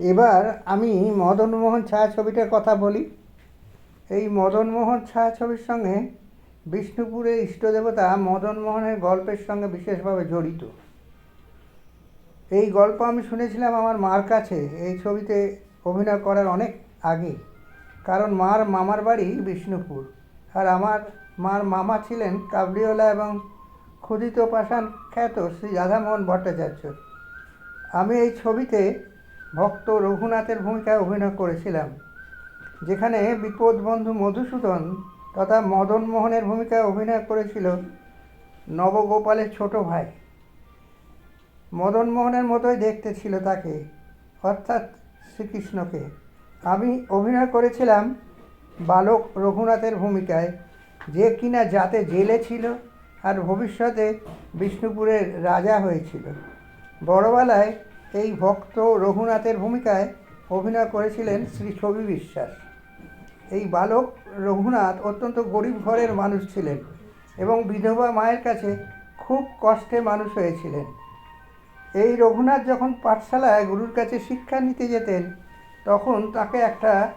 এবার আমি মদনমোহন ছায়াছবিটার কথা বলি। এই মদনমোহন ছায়াছবির সঙ্গে বিষ্ণুপুরের ইষ্টদেবতা মদনমোহনের গল্পের সঙ্গে বিশেষভাবে জড়িত। এই গল্প আমি শুনেছিলাম আমার মার কাছে। এই ছবিতে অভিনয় করার অনেক আগে। কারণ মার মামার বাড়ি বিষ্ণুপুর। আর আমার মার মামা ছিলেন কাবলিওয়ালা এবং ক্ষুদিত পাষাণ খ্যাত শ্রী রাধামোহন ভট্টাচার্য। আমি এই ছবিতে ভক্ত রঘুনাথের ভূমিকায় অভিনয় করেছিলাম, যেখানে বিপদবন্ধু মধুসূদন তথা মদন মোহনের ভূমিকায় অভিনয় করেছিল নবগোপালের ছোট ভাই। মদন মোহনের মতোই দেখতে ছিল তাকে, অর্থাৎ শ্রীকৃষ্ণকে। আমি অভিনয় করেছিলাম বালক রঘুনাথের ভূমিকায়, যে কিনা যাতে জেলে ছিল আর ভবিষ্যতে বিষ্ণুপুরের রাজা হয়েছিল। বড়বেলায় এই ভক্ত রঘুনাথের ভূমিকায় অভিনয় করেছিলেন শ্রী ছবি বিশ্বাস। এই বালক রঘুনাথ অত্যন্ত গরিব ঘরের মানুষ ছিলেন এবং বিধবা মায়ের কাছে খুব কষ্টে মানুষ হয়েছিলেন। এই রঘুনাথ যখন পাঠশালায় গুরুর কাছে শিক্ষা নিতে যেতেন, তখন তাকে একটা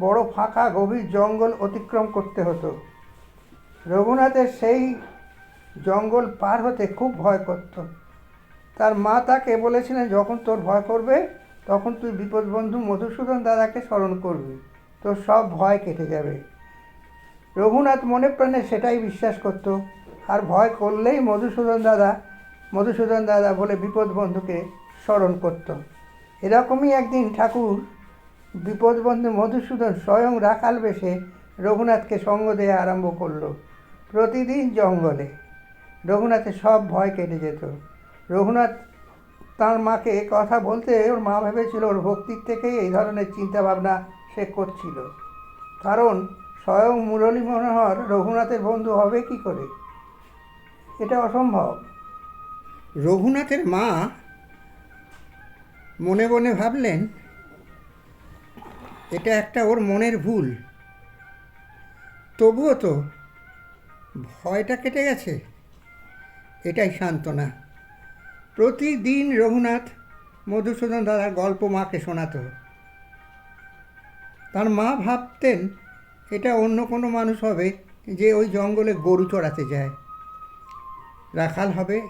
বড় ফাঁকা গভীর জঙ্গল অতিক্রম করতে হতো। রঘুনাথের সেই জঙ্গল পার হতে খুব ভয় করত। তার মা তাকে বলেছিলেন, যখন তোর ভয় করবে, তখন তুই বিপদবন্ধু মধুসূদন দাদাকে স্মরণ করবি। তোর সব ভয় কেটে যাবে। রঘুনাথ মনে প্রাণে সেটাই বিশ্বাস করত। আর ভয় করলেই মধুসূদন দাদা মধুসূদন দাদা বলে বিপদবন্ধুকে স্মরণ করত। এরকমই একদিন ঠাকুর বিপদবন্ধু মধুসূদন স্বয়ং রাখাল বেশে রঘুনাথকে সঙ্গ দেওয়া আরম্ভ করল। প্রতিদিন জঙ্গলে। রঘুনাথের সব ভয় কেটে যেত। রঘুনাথ তার মাকে কথা বলতে ওর মা ভেবেছিল ওর ভক্তির থেকেই এই ধরনের চিন্তাভাবনা সে করছিল। কারণ স্বয়ং মুরলী মনোহর রঘুনাথের বন্ধু হবে কি করে? এটা অসম্ভব। রঘুনাথের মা মনে মনে ভাবলেন, এটা একটা ওর মনের ভুল। তবুও তো ভয়টা কেটে গেছে। এটাই সান্ত্বনা। প্রতিদিন রঘুনাথ মধুসূদন দাদার গল্প মাকে শোনাতো। তার মা ভাবতেন এটা অন্য কোনো মানুষ হবে যে ওই জঙ্গলে গরু চড়াতে যায়। রাখাল হবে।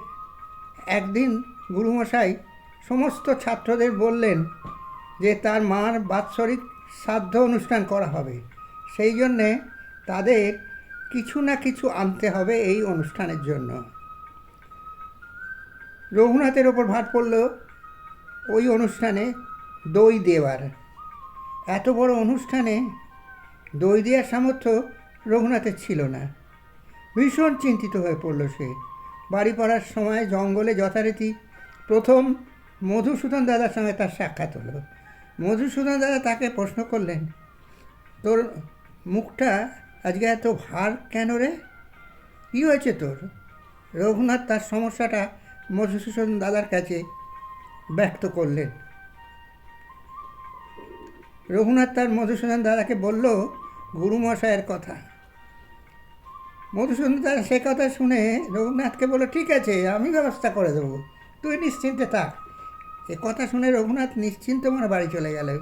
একদিন গুরুমশাই সমস্ত ছাত্রদের বললেন যে তার মার বাৎসরিক শ্রাদ্ধ অনুষ্ঠান করা হবে। সেই জন্যে তাদের কিছু না কিছু আনতে হবে এই অনুষ্ঠানের জন্য। রঘুনাথের ওপর ভার পড়ল ওই অনুষ্ঠানে দই দেওয়ার। এত বড় অনুষ্ঠানে দই দেওয়ার সামর্থ্য রঘুনাথের ছিল না। ভীষণ চিন্তিত হয়ে পড়ল সে। বাড়ি পড়ার সময় জঙ্গলে যথারীতি প্রথম মধুসূদন দাদার সঙ্গে তার সাক্ষাৎ হলো। মধুসূদন দাদা তাকে প্রশ্ন করলেন, তোর মুখটা আজকে এত ভার কেন রে? কী হয়েছে তোর? রঘুনাথ তার সমস্যাটা মধুসূদন দাদার কাছে ব্যক্ত করলেন। রঘুনাথ তার মধুসূদন দাদাকে বলল, গুরুমশায়ের কথা। মধুসূদন দাদা সে কথা শুনে রঘুনাথকে বলল, ঠিক আছে, আমি ব্যবস্থা করে দেবো। তুই নিশ্চিন্তে থাক। এ কথা শুনে রঘুনাথ নিশ্চিন্ত মনে বাড়ি চলে গেল।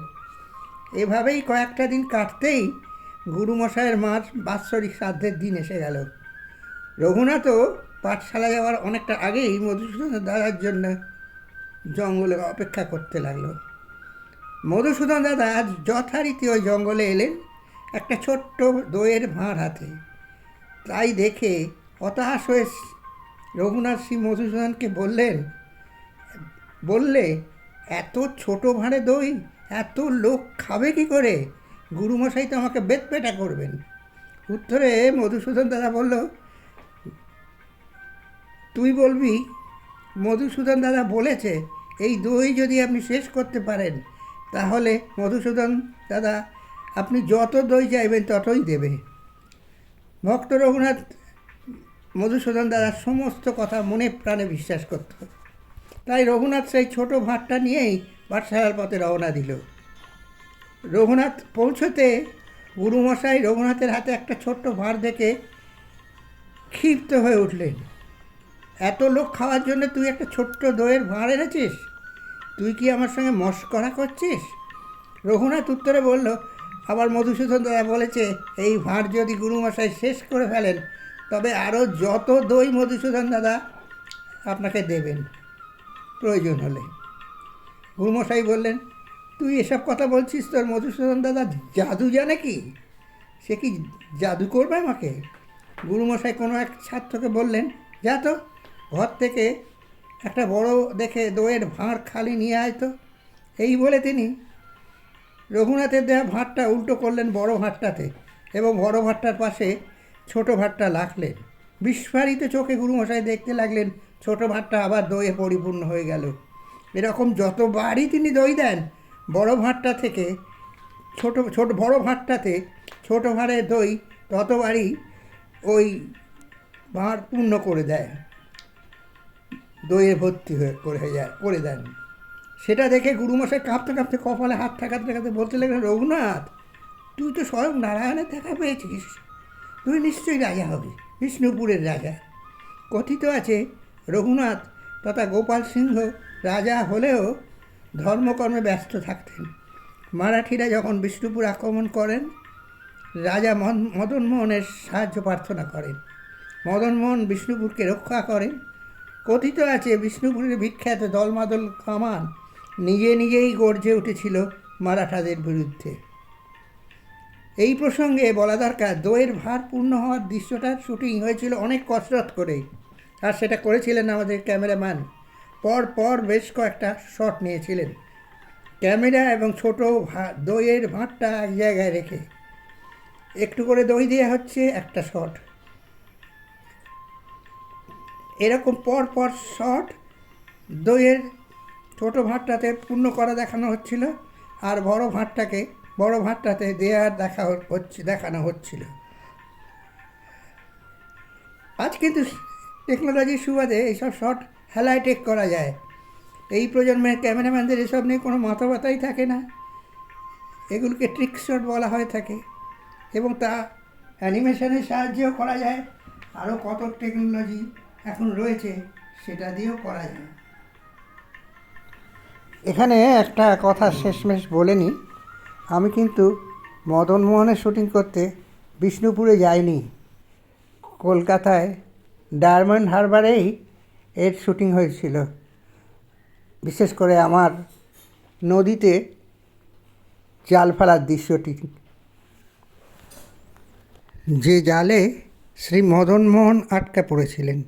এভাবেই কয়েকটা দিন কাটতেই গুরুমশায়ের মার বাৎসরিক শ্রাদ্ধের দিন এসে গেল। রঘুনাথও পাঠশালা যাওয়ার অনেকটা আগেই মধুসূদন দাদার জন্য জঙ্গলে অপেক্ষা করতে লাগল। মধুসূদন দাদা আজ যথারীতি ওই জঙ্গলে এলেন একটা ছোট্ট দইয়ের ভাঁড় হাতে। তাই দেখে হতাশ হয়ে রঘুনাথ শ্রী মধুসূদনকে বললেন, বললে, এত ছোট ভাঁড়ে দই, এত লোক খাবে কি করে? গুরুমশাই তো আমাকে বেত পেটা করবেন। উত্তরে মধুসূদন দাদা বলল তুই বলবি, মধুসূদন দাদা বলেছে, এই দই যদি আপনি শেষ করতে পারেন, তাহলে মধুসূদন দাদা আপনি যত দই চাইবেন ততই দেবে। ভক্ত রঘুনাথ, মধুসূদন দাদার সমস্ত কথা মনে প্রাণে বিশ্বাস করত। তাই রঘুনাথ সেই ছোট ভাতটা নিয়েই পাঠশালার পথে রওনা দিল। রঘুনাথ পৌঁছতে গুরুমশাই রঘুনাথের হাতে একটা ছোট্ট ভাঁড় দেখে ক্ষিপ্ত হয়ে উঠলেন। এত লোক খাওয়ার জন্য তুই একটা ছোট্ট দইয়ের ভাঁড় এনেছিস? তুই কি আমার সঙ্গে মস্করা করছিস? রঘুনাথ উত্তরে বলল, আবার মধুসূদন দাদা বলেছে, এই ভাঁড় যদি গুরুমশাই শেষ করে ফেলেন, তবে আরও যত দই মধুসূদন দাদা আপনাকে দেবেন, প্রয়োজন হলে। গুরুমশাই বললেন, তুই এসব কথা বলছিস তোর মধুসূদন দাদা জাদু জানে কি? সে কি জাদু করবে আমাকে? গুরুমশাই কোনো এক ছাত্রকে বললেন, যা তো ঘর থেকে একটা বড় দেখে দইয়ের ভাঁড় খালি নিয়ে আয় এই বলে তিনি রঘুনাথের দেওয়া ভাঁড়টা উল্টো করলেন বড় ভাঁড়টাতে এবং বড় ভাঁড়টার পাশে ছোট ভাঁড়টা রাখলেন। বিস্ফারিত চোখে গুরুমশাই দেখতে লাগলেন ছোট ভাঁড়টা আবার দইয়ে পরিপূর্ণ হয়ে গেল। এরকম যতবারই তিনি দই দেন, বড় ভাঁড়টা থেকে ছোট ছোট, বড় ভাঁড়টাতে ছোট ভাঁড়ের দই ততবারই ওই ভাঁড় পূর্ণ করে দেয়। দইয়ে ভর্তি হয়ে করে যায়, করে দেন। সেটা দেখে গুরুমশাই কাঁপতে কাঁপতে কপালে হাত ঠেকাতে ঠেকাতে বলতে লাগলেন, রঘুনাথ, তুই তো স্বয়ং নারায়ণের দেখা পেয়েছিস। তুই নিশ্চয়ই রাজা হবি, বিষ্ণুপুরের রাজা। কথিত আছে, রঘুনাথ তথা গোপাল সিংহ রাজা হলেও ধর্মকর্মে ব্যস্ত থাকতেন। মারাঠিরা যখন বিষ্ণুপুর আক্রমণ করেন, রাজা মদনমোহনের সাহায্য প্রার্থনা করেন। মদনমোহন বিষ্ণুপুরকে রক্ষা করেন। কথিত আছে, বিষ্ণুপুরের বিখ্যাত দলমাদল কামান নিজে নিজেই গর্জে উঠেছিল মারাঠাদের বিরুদ্ধে। এই প্রসঙ্গে বলা দরকার, দইয়ের ভার পূর্ণ হওয়ার দৃশ্যটার শুটিং হয়েছিল অনেক কসরত করে আর সেটা করেছিলেন আমাদের ক্যামেরাম্যান। পর পর বেশ কয়েকটা শট নিয়েছিলেন, ক্যামেরা এবং ছোট দইয়ের ভাঁড়টা এক জায়গায় রেখে। একটু করে দই দেওয়া হচ্ছে, একটা শট। এরকম পর পর শট দইয়ের ছোটো ভাতটাতে পূর্ণ করা দেখানো হচ্ছিল আর বড় ভাঁড়টাকে বড় ভাতটাতে দেয়ার দেখা হচ্ছে, দেখানো হচ্ছিল। আজ কিন্তু টেকনোলজির সুবাদে এইসব শট হ্যালাইটেক করা যায়। এই প্রজন্মের ক্যামেরাম্যানদের এসব নিয়ে কোনো মাথা ব্যথাই থাকে না। এগুলোকে ট্রিক শট বলা হয়ে থাকে এবং তা অ্যানিমেশনের সাহায্যেও করা যায়। আরও কত টেকনোলজি এখন রয়েছে, সেটা দিয়েও করা যায়। এখানে একটা কথা শেষমেশ বলে নিই আমি কিন্তু মদনমোহনের শুটিং করতে বিষ্ণুপুরে যাইনি। কলকাতায় ডায়মন্ড হারবারেই এর শুটিং হয়েছিল। বিশেষ করে আমার নদীতে জাল ফেলার দৃশ্যটি। যে জালে শ্রী মদনমোহন আটকা পড়েছিলেন।